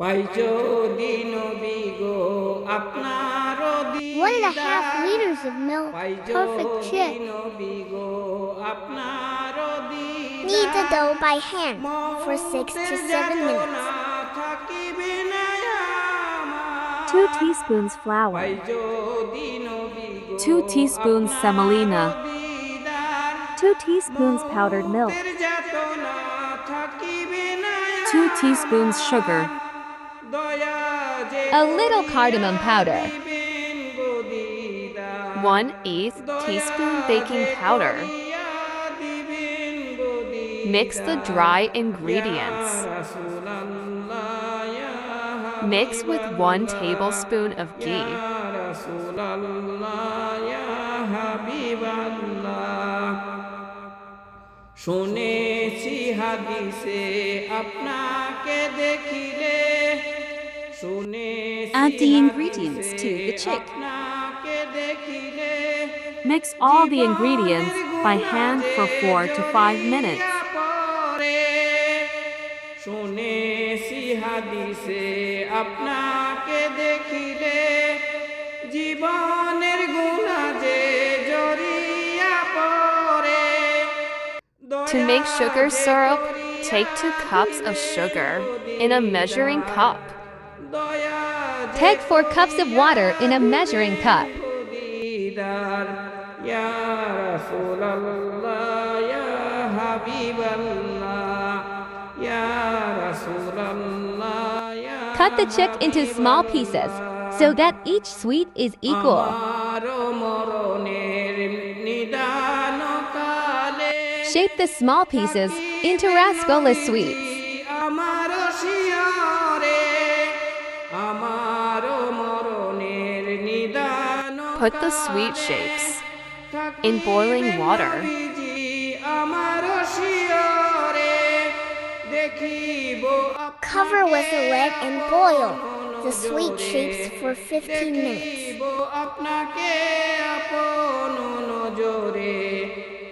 পাইছো দিন বিগো আপনার One and a half liters of milk. Perfect chip. দিন বিগো আপনার Knead the dough by hand for six to seven minutes. থাকিবে না আমার। 2 teaspoons flour, পাইছো দিন বিগো 2 teaspoons semolina, দিদার 2 teaspoons powdered milk, যাতনা থাকিবে না 2 teaspoons sugar, দয়া যে A little cardamom powder. 1 teaspoon baking powder. Mix the dry ingredients. Mix with 1 tablespoon of ghee. শুনেছি হাদিসে আপনাকে দেখিলে শুনেছি Add the ingredients to the chick. আপনাকে দেখিলে Mix all the ingredients by hand for 4 to 5 minutes. পরে শুনেছি হাদিসে আপনাকে To make sugar syrup, take two cups of sugar in a measuring cup. Take four cups of water in a measuring cup. Cut the chick into small pieces so that each sweet is equal. shape the small pieces into rasgullas sweets. Put the sweet shapes in boiling water. Cover with a lid and boil the sweet shapes for 15 minutes.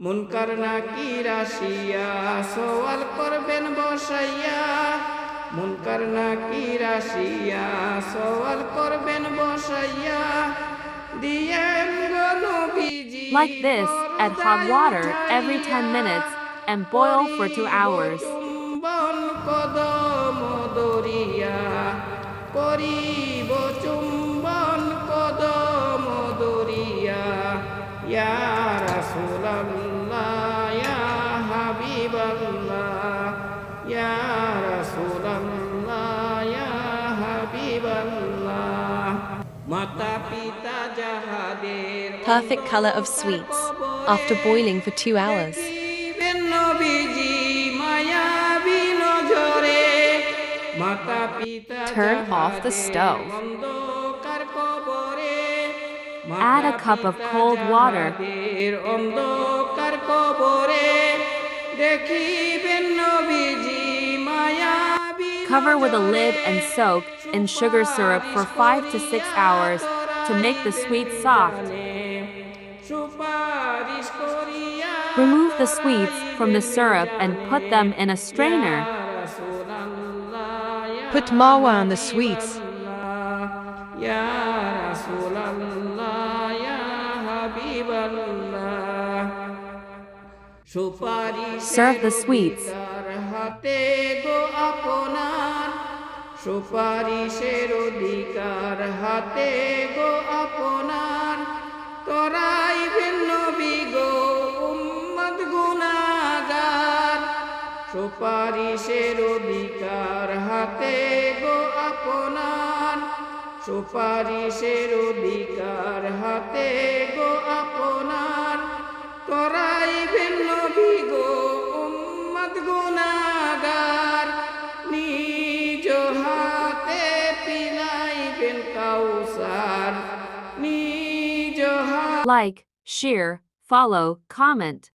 মুনকার নাকি Russia সওয়াল করবেন বসাইয়া মুনকার নাকি Russia সওয়াল করবেন বসাইয়া দিয়েন গো নবীজি Like this, add hot water every 10 minutes and boil for 2 hours. চুম্বন কদম দরিয়া করিব চুম্বন Perfect color of sweets after boiling for two hours. Turn off the stove. Add a cup of cold water. Cover with a lid and soak in sugar syrup for five to six hours to make the sweets soft. Remove the sweets from the syrup and put them in a strainer. Put mawa on the sweets. Serve the sweets. সুপারিশের অধিকার হাতে গো আপনার। তোরাই ভিন্ন বিগো উম্মত গুনাগার সুপারিশের অধিকার হাতে গো আপনার। সুপারিশের অধিকার হাতে Like, share, follow, comment.